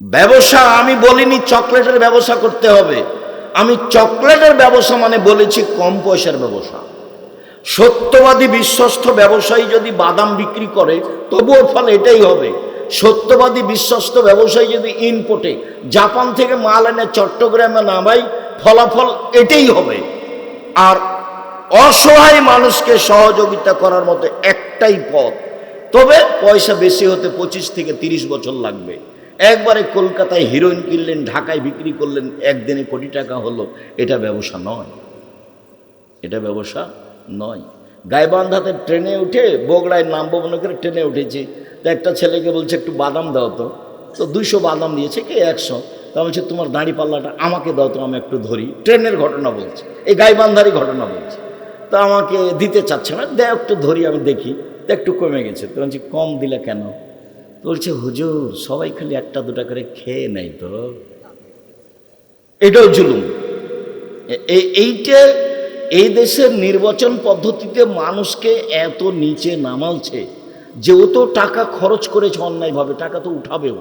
ব্যবসা, আমি বলিনি চকলেটের ব্যবসা করতে হবে। আমি চকলেটের ব্যবসা মানে বলেছি কম পয়সার ব্যবসা। সত্যবাদী বিশ্বস্ত ব্যবসায়ী যদি বাদাম বিক্রি করে, তবুও ফল এটাই হবে। সত্যবাদী বিশ্বস্ত ব্যবসায়ী যদি ইনপোর্টে জাপান থেকে মাল এনে চট্টগ্রামে নামাই, ফলাফল এটাই হবে। আর অসহায় মানুষকে সহযোগিতা করার মতো একটাই পথ। তবে পয়সা বেশি হতে পঁচিশ থেকে তিরিশ বছর লাগবে। একবারে কলকাতায় হিরোইন কিনলেন, ঢাকায় বিক্রি করলেন, একদিনে কোটি টাকা হলো। এটা ব্যবসা নয়। এটা ব্যবসা নয়। গাইবান্ধাতে ট্রেনে উঠে, বগড়ায় নামবো মনে করে ট্রেনে উঠেছি। তো একটা ছেলেকে বলছে, একটু বাদাম দাও তো। তো দুইশো বাদাম দিয়েছে, কি একশো? তা বলছে, তোমার দাঁড়ি পাল্লাটা আমাকে দাও তো, আমি একটু ধরি। ট্রেনের ঘটনা বলছে, এই গাইবান্ধারই ঘটনা বলছে। তো আমাকে দিতে চাচ্ছে না দেয় একটু ধরি, আমি দেখি। তো একটু কমে গেছে। তো বলছি, কম দিলে কেন? বলছে, হুজুর, সবাই খালি একটা দুটা করে খেয়ে নেয় তো। এটাও জুলুম। এইটা, এই দেশের নির্বাচন পদ্ধতিতে মানুষকে এত নিচে নামালছে যে ও তো টাকা খরচ করেছে অন্যায়ভাবে, টাকা তো উঠাবেও।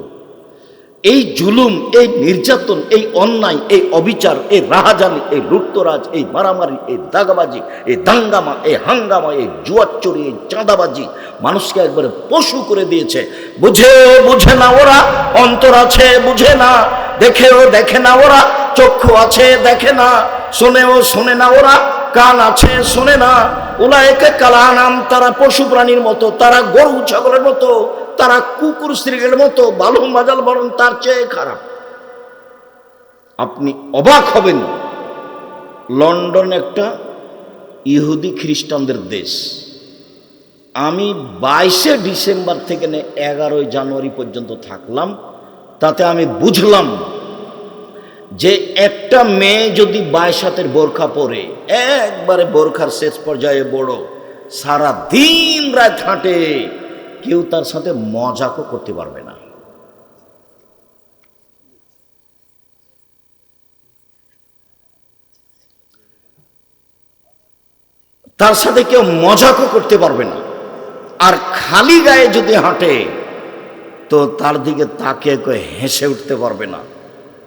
এই জুলুম, এই নির্যাতন, এই অন্যায়, এই অবিচার, এই রাহাজানি, এই লুটতরাজ, এই মারামারি, এই দাগাবাজি, এই দাঙ্গামা, এই হাঙ্গামা, এই জুয়াচ্চুরি, এই চাঁদাবাজি মানুষকে একবারে পশু করে দিয়েছে। বুঝেও বুঝে না ওরা, অন্তর আছে, বুঝে না। দেখেও দেখে না ওরা, চক্ষু আছে, দেখে না। শোনেও শোনে না ওরা, কান আছে, শোনে না। ওলা একে কালা নাম তারা পশু প্রাণীর মতো, তারা গরু, ছাগলের মতো তারা কুকুর স্ত্রীর মতো বালু মাজাল বরং তার চেয়ে খারাপ। আপনি অবাক হবেন, লন্ডন একটা ইহুদি খ্রিস্টানদের দেশ। আমি বাইশে ডিসেম্বর থেকে এগারোই জানুয়ারি পর্যন্ত থাকলাম, তাতে আমি বুঝলাম যে একটা মেয়ে যদি বাইশ হাতের বোরখা পরে, একবারে বোরখার শেষ পর্যায়ে বড় সারা দিন রাত হাঁটে। কেউ তার সাথে মজাকও করতে পারবে না। তার সাথে কেউ মজাকও করতে পারবে না। আর খালি গায়ে যদি হাঁটে, তো তার দিকে তাকে হেসে উঠতে পারবে না।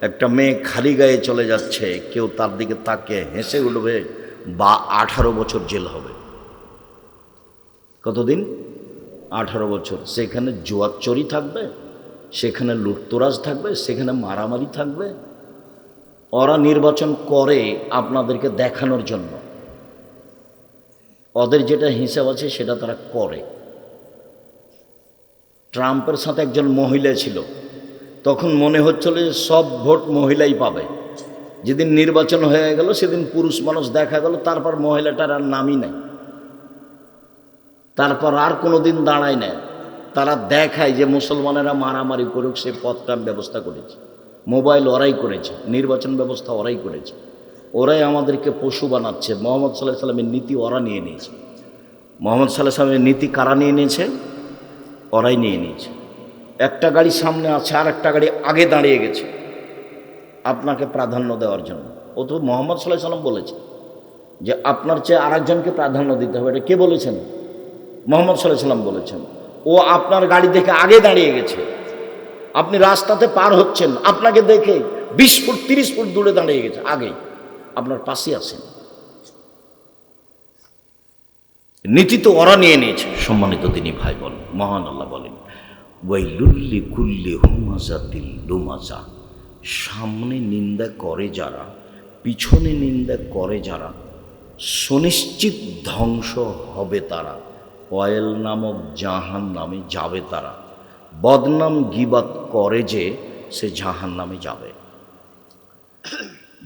একটা মেয়ে খালি গায়ে চলে যাচ্ছে, কেউ তার দিকে তাকে হেসে উঠবে বা আঠারো বছর জেল হবে। কতদিন? আঠারো বছর। সেখানে জুয়াচ্চরি থাকবে, সেখানে লুটতরাজ থাকবে, সেখানে মারামারি থাকবে। ওরা নির্বাচন করে আপনাদেরকে দেখানোর জন্য। ওদের যেটা হিসাব আছে সেটা তারা করে। ট্রাম্পের সাথে একজন মহিলা ছিল। তখন মনে হচ্ছিল যে সব ভোট মহিলাই পাবে। যেদিন নির্বাচন হয়ে গেল, সেদিন পুরুষ মানুষ দেখা গেল, তারপর মহিলাটার আর নামই নাই। তারপর আর কোনো দিন দাঁড়ায় না তারা দেখায় যে মুসলমানেরা মারামারি করুক, সে পথটা ব্যবস্থা করেছে। মোবাইল ওরাই করেছে, নির্বাচন ব্যবস্থা ওরাই করেছে। ওরাই আমাদেরকে পশু বানাচ্ছে। মোহাম্মদ সাল্লাহ সাল্লামের নীতি ওরা নিয়ে নিয়েছে। মোহাম্মদ সাল্লাহ সাল্লামের নীতি কারা নিয়ে নিয়েছে? ওরাই নিয়ে নিয়েছে। একটা গাড়ি সামনে আছে, আর একটা গাড়ি আগে দাঁড়িয়ে গেছে। আপনাকে প্রাধান্য দেওয়ার জন্য। ও তো মোহাম্মদ সাল্লাহ সাল্লাম বলেছে যে আপনার চেয়ে আরেকজনকে প্রাধান্য দিতে হবে। এটা কে বলেছেন? মোহাম্মদ সাল্লাম বলেছেন, ও আপনার গাড়ি দেখে আগে দাঁড়িয়ে গেছে। আপনি রাস্তাতে পার হচ্ছেন, আপনাকে দেখে বিশ ফুট, তিরিশ ফুট দূরে দাঁড়িয়ে গেছে আগে আপনার পাশে আছেন। নীতি তো ওরা নিয়ে নিয়েছে, সম্মানিত তিনি ভাই বল মহান আল্লাহ বলেন ওয়াইলুল্লি কুল্লি হুমাজাতিল লুমাজা। সামনে নিন্দা করে যারা, পিছনে নিন্দা করে যারা, সুনিশ্চিত ধ্বংস হবে তারা। অয়েল নামক জাহান নামে যাবে তারা। বদনাম গিবাত করে যে সে জাহান নামে যাবে।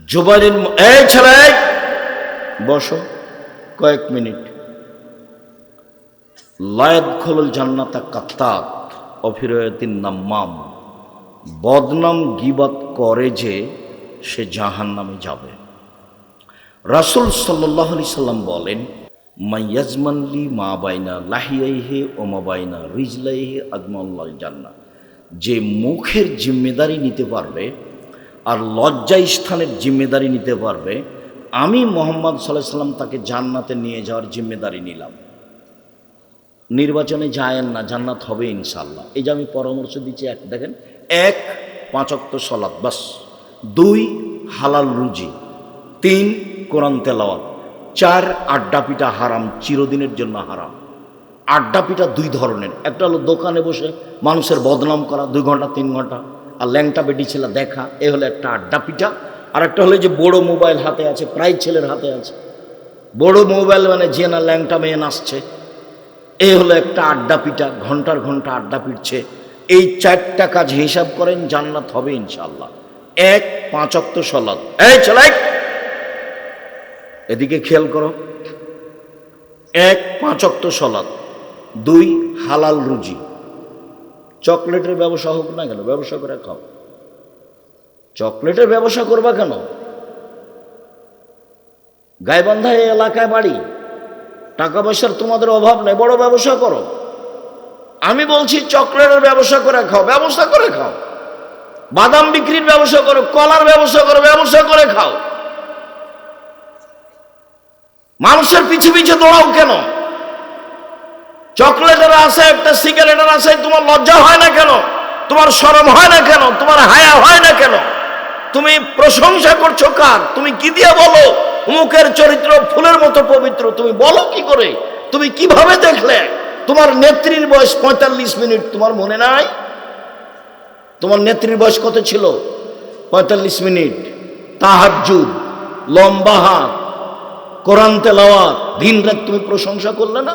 জুবাইরের এই! বসো, কয়েক মিনিট। লায়দ খোলল জান্নাতা কাত্তাত অফিরয়তিন নাম্মাম। বদনাম গিবাত করে যে সে জাহান নামে যাবে। রাসুল সাল্লাহ আলি সাল্লাম বলেন মাইয়াজমানলি মা বাইনা, লাহিয়াইহে ওমা বাইনা, রিজলাইহে আজমাল্লাহ জান্না যে মুখের জিম্মেদারি নিতে পারবে আর লজ্জা স্থানের জিম্মেদারি নিতে পারবে, আমি মোহাম্মদ সাল্লাহ সাল্লাম তাকে জান্নাতে নিয়ে যাওয়ার জিম্মেদারি নিলাম। নির্বাচনে যায়েন না, জান্নাত হবে ইনশাল্লাহ এই যে আমি পরামর্শ দিচ্ছি, এক দেখেন, এক পাঁচক্ত সলাদ বাস। দুই, হালাল রুজি। তিন, কোরআন তেলাওয়াত। চার আড্ডা পিঠা হারাম, চিরদিনের জন্য হারাম। আড্ডা পিঠা দুই ধরনের। একটা হলো দোকানে বসে মানুষের বদনাম করা, দুই ঘণ্টা, তিন ঘণ্টা। আর ল্যাংটা বেটি ছেলে দেখা, এ হলো একটা আড্ডা পিঠা। আর একটা হলো যে বড় মোবাইল হাতে আছে, প্রায় ছেলের হাতে আছে। বড় মোবাইল মানে যে না ল্যাংটা মেয়ে নাচছে। এই হলো একটা আড্ডা পিঠা, ঘণ্টার ঘণ্টা আড্ডা পিটছে। এই চারটা কাজ হিসাব করেন জান্নাত হবে ইনশাল্লাহ এক, পাঁচ অক্ত সলাদ এই চলাই এদিকে খেয়াল করো। এক, পাঁচ অক্ত সলাদ। দুই, হালাল রুজি। চকলেটের ব্যবসা হোক না কেন, ব্যবসা করে খাও। চকলেটের ব্যবসা করবা কেন? গাইবান্ধা এই এলাকায় বাড়ি। টাকা পয়সার তোমাদের অভাব নেই, বড় ব্যবসা করো। আমি বলছি চকলেটের ব্যবসা করে খাও, ব্যবসা করে খাও। বাদাম বিক্রির ব্যবসা করো, কলার ব্যবসা করো, ব্যবসা করে খাও। মানুষের পিছু পিছু দৌড়াও কেন? চকলেটের আছে একটা সিগারেটের আছে তোমার লজ্জা হয় না কেন? তোমার শরম হয় না কেন? তোমার হায়া হয় না কেন? তুমি প্রশংসা করছ কার? তুমি কি দিয়ে বলো? মুখের চরিত্র ফুলের মতো পবিত্র। তুমি বলো কি করে? তুমি কীভাবে দেখলে? তোমার নেত্রীর বয়স পঁয়তাল্লিশ মিনিট, তোমার মনে নাই? তোমার নেত্রীর বয়স কত ছিল? পঁয়তাল্লিশ মিনিট। তাহাজুদ লম্বা হাত কোরআন তেলাওয়াত, দিন রাত তুমি প্রশংসা করলে না?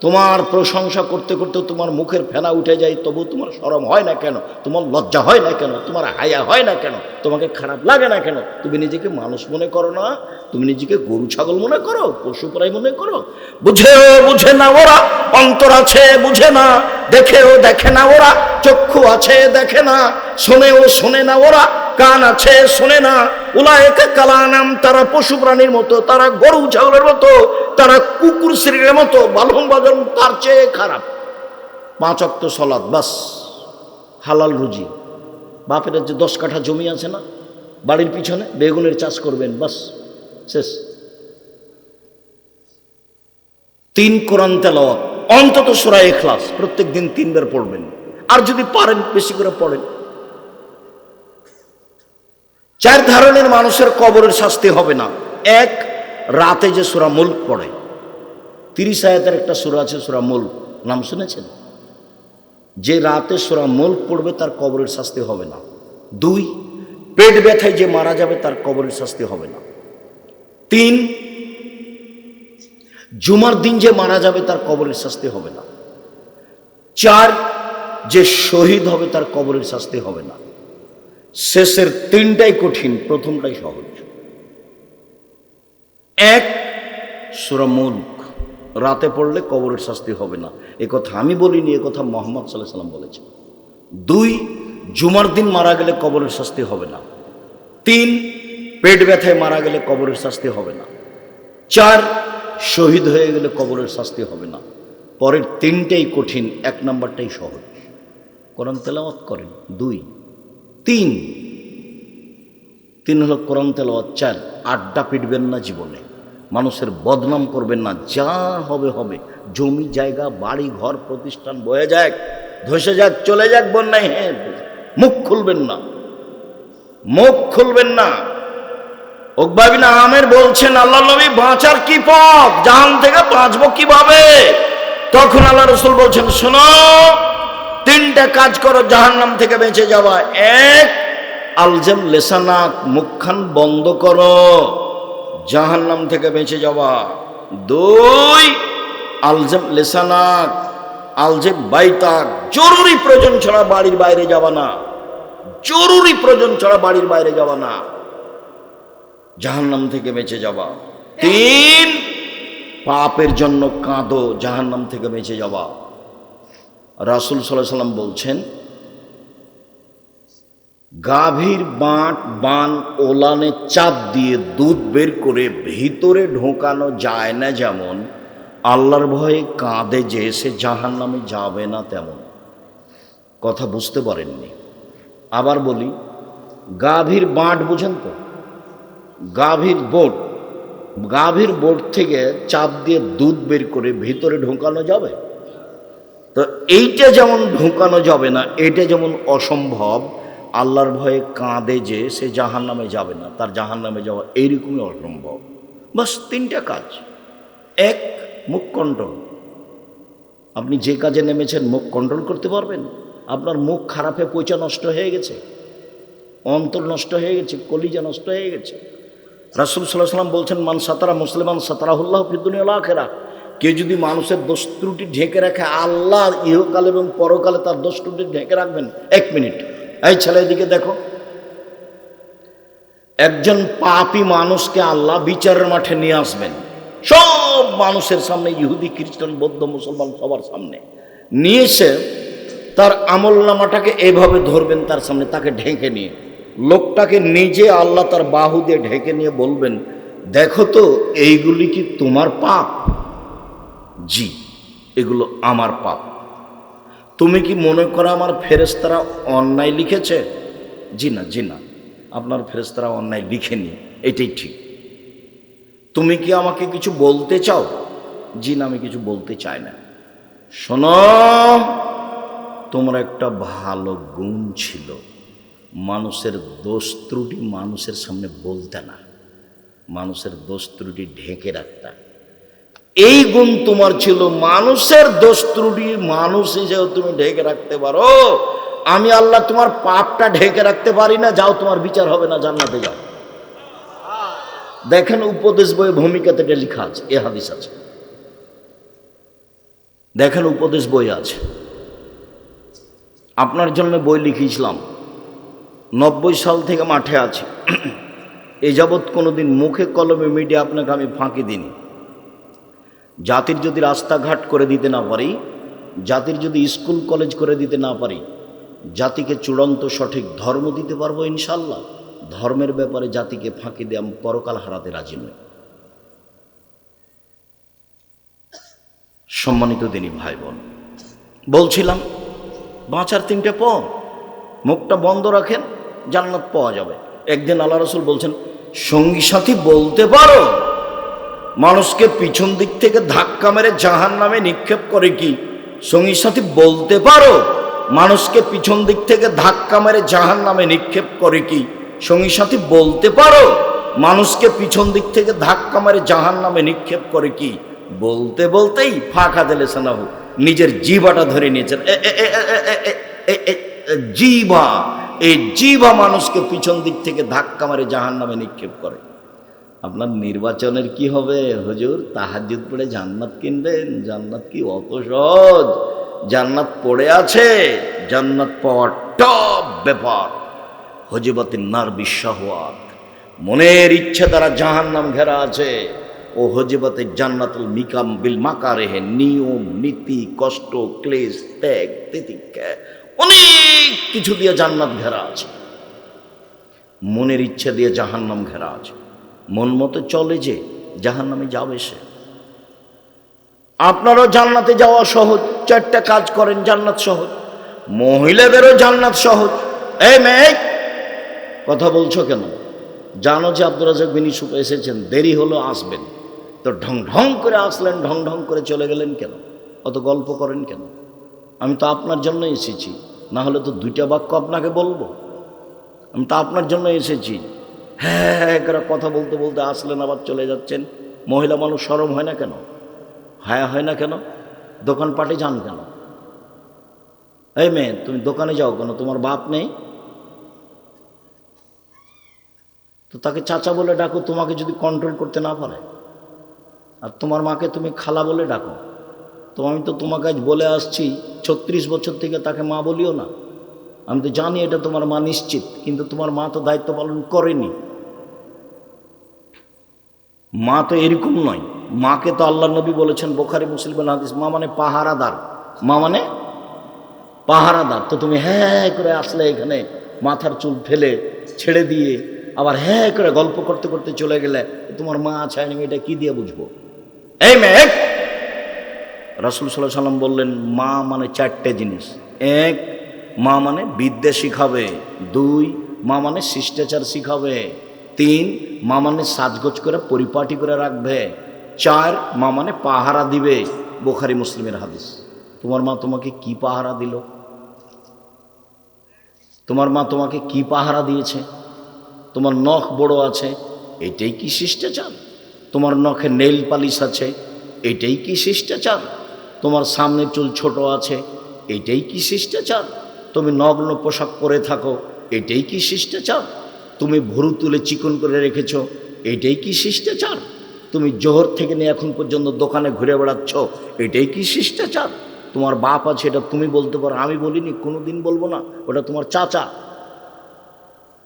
তোমার প্রশংসা করতে করতে তোমার মুখের ফেনা উঠে যায়, তবু তোমার সরম হয় না কেন? তোমার লজ্জা হয় না কেন? তোমার হায়া হয় না কেন? তোমাকে খারাপ লাগে না কেন? তুমি নিজেকে মানুষ মনে করো না? তুমি নিজেকে গরু, ছাগল মনে করো? পশু প্রায় মনে করো? বুঝেও বুঝে না ওরা, অন্তর আছে বুঝে না। দেখেও দেখে না ওরা, চক্ষু আছে দেখে না। শোনেও শোনে না ওরা। কান আছে, শোনে না। উলায়কা কালানাম, তারা পশু প্রাণীর মতো, তারা গরু ছাগলের মতো, তারা কুকুর শ্রীর মতো বালন বাজন তার চেয়ে খারাপ। পাঁচ অক্ত সলাদ, বাস। হালাল রুজি। বাপের যে দশ কাঠা জমি আছে না, বাড়ির পিছনে বেগুনের চাষ করবেন, বাস। শেষ। তিন কোরআন তেলাওয়াত। অন্তত সুরায় এখলাস প্রত্যেক দিন তিনবার পড়বেন। আর যদি পারেন, বেশি করে পড়েন। চার ধরনের মানুষের কবরের শাস্তি হবে না। এক, রাতে যে সুরা মুল্ক পড়ে। তিরিশ আয়াতের একটা সুরা আছে, সুরা মুল্ক। নাম শুনেছেন? যে রাতে সুরা মুল্ক পড়বে, তার কবরের শাস্তি হবে না। দুই, পেট ব্যথায় যে মারা যাবে, তার কবরের শাস্তি হবে না। তিন, জুমার দিন যে মারা যাবে, তার কবরের শাস্তি হবে না। চার, যে শহীদ হবে, তার কবরের শাস্তি হবে না। শেষের তিনটাই কঠিন, প্রথমটাই সহজ। এক, সুরা রাতে পড়লে কবরের শাস্তি হবে না। এ কথা আমি বলিনি, এ কথা মোহাম্মদ সাল্লাহ সাল্লাম বলেছেন। দুই, জুমার দিন মারা গেলে কবরের শাস্তি হবে না। তিন, পেট ব্যথায় মারা গেলে কবরের শাস্তি হবে না। চার, শহীদ হয়ে গেলে কবরের শাস্তি হবে না। পরের তিনটেই কঠিন, এক নাম্বারটাই সহজ। কোরআন তেলাওয়াত করেন। দুই তিন। তিন হলো কোরআন তেলাওয়াত, চার। আড্ডা পিটবেন না জীবনে। মানুষের বদনাম করবেন না। যা হবে হবে। জমি, জায়গা, বাড়ি, ঘর, প্রতিষ্ঠান বয়ে যাক, ধসে যাক, চলে যাক বন্যায়। হ্যাঁ মুখ খুলবেন না। মুখ খুলবেন না। ওকবাবিন আমের বলছেন, আল্লাহ নবী বাঁচার কি পথ? জাহান থেকে বাঁচবো কীভাবে? তখন আল্লাহ রসুল বলছেন, শোনো তিনটা কাজ করো, জাহান্নাম থেকে বেঁচে যাওয়া এক, আলজেম লেসানাক মুখখান বন্ধ করো, জাহান্নাম থেকে বেঁচে যাওয়া দুই, আলজেম লেসানাক আলজেম বাইতাক, জরুরি প্রয়োজন ছাড়া বাড়ির বাইরে যাওয়া না। জরুরি প্রয়োজন ছাড়া বাড়ির বাইরে যাওয়া না। জাহান্নাম থেকে বেঁচে যাওয়া তিন, পাপের জন্য কাঁদো, জাহান্নাম থেকে বেঁচে যাওয়া রাসুল সাল্লাহ সাল্লাম বলছেন, গাভীর বাঁট, বান, ওলানে চাপ দিয়ে দুধ বের করে ভিতরে ঢোকানো যায় না যেমন, আল্লাহর ভয়ে কাঁদে যে সে জাহান নামে যাবে না তেমন। কথা বুঝতে পারেননি। আবার বলি, গাভীর বাঁট বুঝেন তো? গাভীর বোট গাভীর বোট থেকে চাপ দিয়ে দুধ বের করে ভিতরে ঢোকানো যাবে? তো এইটা যেমন ঢোকানো যাবে না এটা যেমন অসম্ভব, আল্লাহর ভয়ে কাঁদে যে সে জাহান নামে যাবে না, তার জাহান নামে যাওয়া এইরকমই অসম্ভব। বাস তিনটা কাজ। এক, মুখ কন্ট্রোল আপনি যে কাজে নেমেছেন, মুখ কন্ট্রোল করতে পারবেন। আপনার মুখ খারাপে পয়সা নষ্ট হয়ে গেছে, অন্তর নষ্ট হয়ে গেছে, কলিজা নষ্ট হয়ে গেছে। রাসুল সাল্লাহ সাল্লাম বলছেন, মান সাতারা মুসলিমান সাতারাহুল্লাহ ফিদ্দুনিয়া আখেরা কেউ যদি মানুষের দোষ ত্রুটি ঢেকে রাখে আল্লাহ ইহকাল এবং পরকালে তার দোষ ত্রুটি ঢেকে রাখবেন। এক মিনিট। এই ছেলে এদিকে দেখো। একজন পাপী মানুষকে আল্লাহ বিচারের মাঠে নিয়ে আসবেন। সব মানুষের সামনে, ইহুদি, খ্রিস্টান, বৌদ্ধ, মুসলমান সবার সামনে। নিয়ে এসে তার আমল নামাটাকে এভাবে ধরবেন তার সামনে, তাকে ঢেকে নিয়ে। লোকটাকে নিজে আল্লাহ তার বাহু দিয়ে ঢেকে নিয়ে বলবেন, দেখো তো, এইগুলি কি তোমার পাপ? জি, এগুলো আমার পাপ। তুমি কি মনে করো আমার ফেরেস্তারা অন্যায় লিখেছে? জি না জি না, আপনার ফেরেস্তারা অন্যায় লিখেনি, এটাই ঠিক। তুমি কি আমাকে কিছু বলতে চাও? জি না, আমি কিছু বলতে চাই না। শোনো, তোমার একটা ভালো গুণ ছিল। মানুষের দোষ ত্রুটি মানুষের সামনে বলতে না। মানুষের দোষ ত্রুটি ঢেকে রাখতা। এই গুণ তোমার ছিল। মানুষের দোষ ত্রুটি মানুষ হিসেবে তুমি ঢেকে রাখতে পারো, আমি আল্লাহ তোমার পাপটা ঢেকে রাখতে পারি না, যাও তোমার বিচার হবে না, জান্নাতে যাও। দেখেন উপদেশ বইয়ে ভূমিকাতে এটা লেখা আছে, এ হাদিস আছে। দেখেন উপদেশ বই আছে। আপনার জন্য বই লিখেছিলাম নব্বই সাল থেকে মাঠে আছি। এ যাবৎ কোনোদিন মুখে কলমে মিডিয়া আপনাকে আমি ফাঁকি দিইনি। জাতির যদি রাস্তাঘাট করে দিতে না পারি, জাতির যদি স্কুল, কলেজ করে দিতে না পারি, জাতিকে চূড়ান্ত সঠিক ধর্ম দিতে পারব ইনশাল্লাহ। ধর্মের ব্যাপারে জাতিকে ফাঁকি দিয়ে আমি পরকাল হারাতে রাজি নই। সম্মানিত দিনী ভাই বোন বলছিলাম, বাঁচার তিনটে পথ। মুখটা বন্ধ রাখেন, জান্নাত পাওয়া যাবে। একদিন আল্লাহ রসুল বলছেন, সঙ্গী সাথী বলতে পারো। মানুষকে পিছন দিক থেকে ধাক্কা মেরে জাহান নামে নিক্ষেপ করে কি? সঙ্গী সাথী বলতে পারো, মানুষকে পিছন দিক থেকে ধাক্কা মেরে জাহান নামে নিক্ষেপ করে কি? সঙ্গী সাথী বলতে পারো, মানুষকে পিছন দিক থেকে ধাক্কা মেরে জাহান নামে নিক্ষেপ করে কি? বলতে বলতেই ফাঁকা দিলে সানাহু, নিজের জিবাটা ধরে নিয়েছেন। জিবা এই জিবা মানুষকে পিছন দিক থেকে ধাক্কা মারে জাহান নামে নিক্ষেপ করে। আপনার নির্বাচনের কি হবে? হুজুর তাহাজুদ পড়ে জান্নাত কিনবেন। জান্নাত কি অত সহজ? জান্নাত পড়ে আছে, জান্নাত পাওয়ার টপ ব্যাপার। হজিবতের নার বিশ্বাহাত মনের ইচ্ছে দ্বারা জাহান নাম ঘেরা আছে। ও হজিবতে জান্নাতুল মিকাম বিল মাকারেহে, নিয়ম, নীতি, কষ্ট, ক্লেশ, ত্যাগ, তিতিক্ষা, অনেক কিছু দিয়ে জান্নাত ঘেরা আছে। মনের ইচ্ছে দিয়ে জাহান্নাম ঘেরা আছে। মন মতো চলে যে, জাহান্নামে যাবে সে। আপনারও জান্নাতে যাওয়া সহজ, চারটা কাজ করেন জান্নাত সহজ। মহিলাদেরও জান্নাত সহজ। এই মেয়ে, কথা বলছো কেন? জানো যে আব্দুল রাজাক বিন এসেছেন, দেরি হলো আসবেন। তো ঢং ঢং করে আসলেন, ঢং ঢং করে চলে গেলেন কেন? অত গল্প করেন কেন? আমি তো আপনার জন্য এসেছি, না হলে তো দুইটা বাক্য আপনাকে বলব। আমি তো আপনার জন্য এসেছি। হ্যাঁ করে কথা বলতে বলতে আসলেন, আবার চলে যাচ্ছেন। মহিলা মানুষ সরম হয় না কেন? হ্যাঁ হয় না কেন? দোকানপাটে যান কেন? এই মেয়ে, তুমি দোকানে যাও কেন? তোমার বাপ নেই? তো তাকে চাচা বলে ডাকো, তোমাকে যদি কন্ট্রোল করতে না পারে। আর তোমার মাকে তুমি খালা বলে ডাকো। তো আমি তো তোমাকে আজ বলে আসছি, ছত্রিশ বছর থেকে তাকে মা বলিও না। আমি তো জানি এটা তোমার মা নিশ্চিত, কিন্তু তোমার মা তো দায়িত্ব পালন করেনি। মা তো এরকম নয়। মাকে তো আল্লাহ নবী বলেছেন, বোখারি, মুসলিম হাদিস, মা মানে পাহারাদার। মা মানে পাহারাদার। তো তুমি হ্যাঁ করে আসলে এখানে মাথার চুল ফেলে, ছেড়ে দিয়ে আবার হ্যাঁ করে গল্প করতে করতে চলে গেলে, তোমার মা আছে, আমি এটা কি দিয়ে বুঝব? এই মেয়ে রাসুল সাল্লাহ সাল্লাম বললেন, মা মানে চারটে জিনিস। এক, মা মানে বিদ্যা শিখাবে। দুই, মা মানে শিষ্টাচার শিখাবে। তিন মা মানে সাজগোজ করে পরিপাটি করে রাখবে। চার মা মানে পাহারা দিবে। বোখারি মুসলিমের হাদিস। তোমার মা তোমাকে কি পাহারা দিল? তোমার মা তোমাকে কি পাহারা দিয়েছে? তোমার নখ বড় আছে, এটাই কি শিষ্টাচার? তোমার নখে নেল পালিশ আছে, এটাই কি শিষ্টাচার? তোমার সামনের চুল ছোট আছে, এটাই কি শিষ্টাচার? তুমি নগ্ন পোশাক পরে থাকো, এটাই কি শিষ্টাচার? তুমি ভরু তুলে চিকন করে রেখেছো, এটাই কি শিষ্টাচার? তুমি জোহর থেকে নিয়ে এখন পর্যন্ত দোকানে ঘুরে বেড়াচ্ছ, এটাই কি শিষ্টাচার? তোমার বাপ আছে, এটা তুমি বলতে পারো, আমি বলিনি কোনো দিন বলব না, ওটা তোমার চাচা।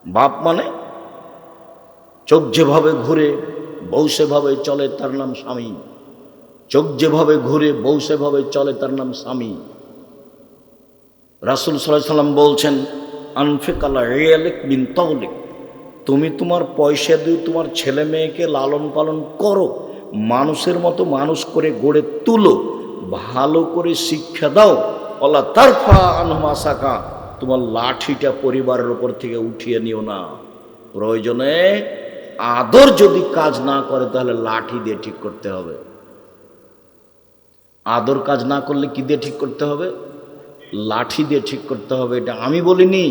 বাপ মানে? চোখ যেভাবে ঘুরে, বউ সেভাবে চলে, তার নাম স্বামী। চোখ যেভাবে ঘুরে, বউ সেভাবে চলে, তার নাম স্বামী। রাসুল সাল্লাম বলছেন, আনফিকালা রিয়ালিক বিন তৌলিক তুমি তোমার পয়সা দিয়ে তোমার ছেলে মেয়েকে লালন পালন করো, মানুষের মতো মানুষ করে গড়ে তুলো, ভালো করে শিক্ষা দাও। অলা তারফা আনমাসাকা তোমার লাঠিটা পরিবারের ওপর থেকে উঠিয়ে নিও না। প্রয়োজনে আদর যদি কাজ না করে, তাহলে লাঠি দিয়ে ঠিক করতে হবে। আদর কাজ না করলে কি দিয়ে ঠিক করতে হবে? লাঠি দিয়ে ঠিক করতে হবে, এটা আমি বলিনি,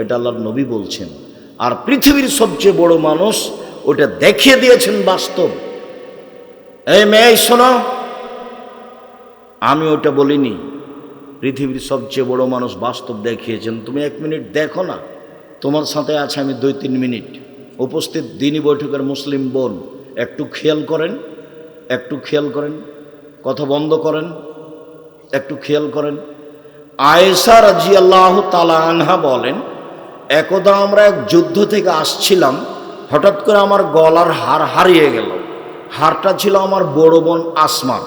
এটা আল্লাহর নবী বলছেন। আর পৃথিবীর সবচেয়ে বড় মানুষ ওটা দেখিয়ে দিয়েছেন বাস্তব। এই মেয়ে, শোনো, আমি ওটা বলিনি। পৃথিবীর সবচেয়ে বড় মানুষ বাস্তব দেখিয়েছেন। তুমি এক মিনিট দেখো না। তোমার সাথে আছে আমি দুই তিন মিনিট। উপস্থিত দিনী বৈঠকের মুসলিম বোন, একটু খেয়াল করেন, একটু খেয়াল করেন, কথা বন্ধ করেন, একটু খেয়াল করেন। আয়েশা রাজি আল্লাহ তালা আনহা বলেন একদা আমরা এক যুদ্ধ থেকে আসছিলাম, হঠাৎ করে আমার গলার হার হারিয়ে গেল। হারটা ছিল আমার বড় বোন আসমা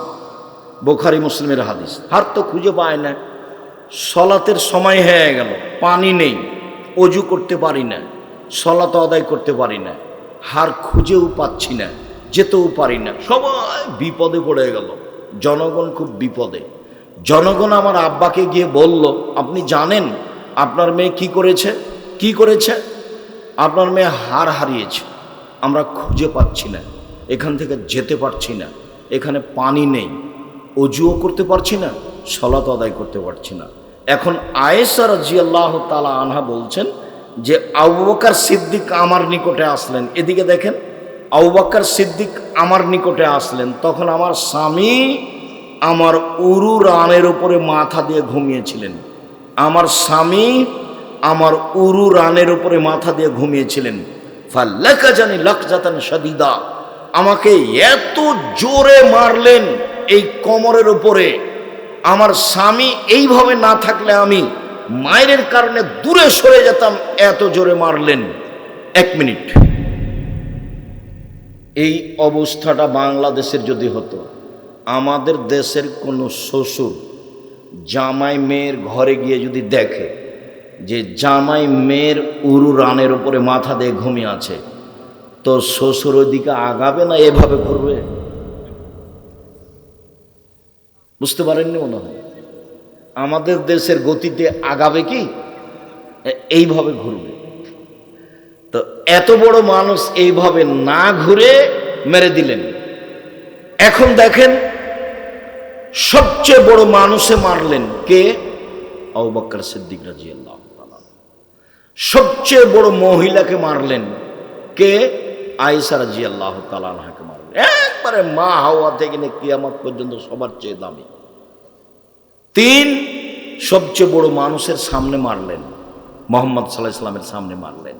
বোখারি মুসলিমের হাদিস। হার তো খুঁজে পায় না। সলাতের সময় হয়ে গেল, পানি নেই, অজু করতে পারি না, সলাত আদায় করতে পারি না, হার খুঁজেও পাচ্ছি না, যেতেও পারি না। সবাই বিপদে পড়ে গেল। জনগণ খুব বিপদে। জনগণ আমার আব্বাকে গিয়ে বলল, আপনি জানেন আপনার মেয়ে কি করেছে? কি করেছে? আপনার মেয়ে হার হারিয়েছে। আমরা খুঁজে পাচ্ছি না। এখান থেকে যেতে পারছি না। এখানে পানি নেই। অজুও করতে পারছি না সলাত আদায় করতে পারছি না। এখন আয়েসা রাজিয়াল্লাহ তালা আনহা বলছেন যে আউবাকার সিদ্দিক আমার নিকটে আসলেন। এদিকে দেখেন আউবাক্কার সিদ্দিক আমার নিকটে আসলেন। তখন আমার স্বামী আমার উরু রানের উপরে মাথা দিয়ে ঘুমিয়েছিলেন। আমার স্বামী আমার উরু রানের উপরে মাথা দিয়ে ঘুমিয়েছিলেন। ফাল্লাকা জানি লাকজাতান সাদিদা আমাকে এত জোরে মারলেন এই কোমরের উপরে। আমার স্বামী এইভাবে না থাকলে আমি মায়ের কারণে দূরে সরে যেতাম, এত জোরে মারলেন। এক মিনিট। এই অবস্থাটা বাংলাদেশের যদি হতো, আমাদের দেশের কোনো শ্বশুর জামাই মেয়ের ঘরে গিয়ে যদি দেখে যে জামাই মেয়ের উরু রানের উপরে মাথা দিয়ে ঘুমিয়ে আছে, তো শ্বশুর ওইদিকে আগাবে না এভাবে ঘুরবে? বুঝতে পারেননি মনে হয়? আমাদের দেশের গতিতে আগাবে কি? এইভাবে ঘুরবে। তো এত বড় মানুষ এইভাবে না ঘুরে মেরে দিলেন। এখন দেখেন, সবচেয়ে বড় মানুষে মারলেন কে? আবুবকর সিদ্দিক রাজি আল্লাহ সবচেয়ে বড় মহিলাকে মারলেন কে? আয়েশা রাজি আল্লাহ তালাকে মারলেন। একবারে মা হাওয়া থেকে নিয়ে কিয়ামত পর্যন্ত সবার চেয়ে দামি। তিন, সবচেয়ে বড় মানুষের সামনে মারলেন, মোহাম্মদ সাল্লাহ ইসলামের সামনে মারলেন।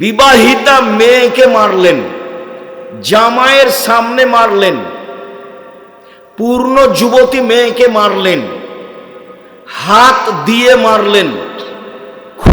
বিবাহিতা মেয়েকে মারলেন, জামাইয়ের সামনে মারলেন, পূর্ণ যুবতী মেয়েকে মারলেন, হাত দিয়ে মারলেন।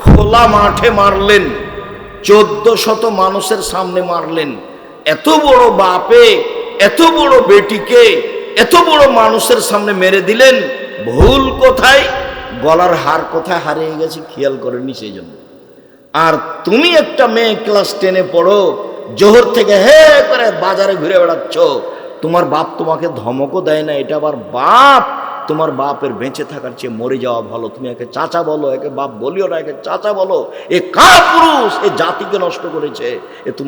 খোলা মাঠে মারলেন চোদ্দ শত মানুষের সামনে মারলেন। এত বড় বাপে, এত বড় বেটিকে, এত বড় মানুষের সামনে মেরে দিলেন। ভুল কোথায়? গলার হার কোথায় হারিয়ে গেছে খেয়াল করেনি সেই জন্য। আর তুমি একটা মেয়ে ক্লাস টেনে পড়ো, জোহর থেকে হে করে বাজারে ঘুরে বেড়াচ্ছ, তোমার বাপ তোমাকে ধমকও দেয় না, এটা আবার বাপ তোমার বাপের বেঁচে থাকার চেয়ে মরে যাওয়া ভালো। তুমি একে চাচা বলো, একে বাপ বলিও না, একে চাচা বলো। এ কার পুরুষ? এ জাতিকে নষ্ট করেছে। এ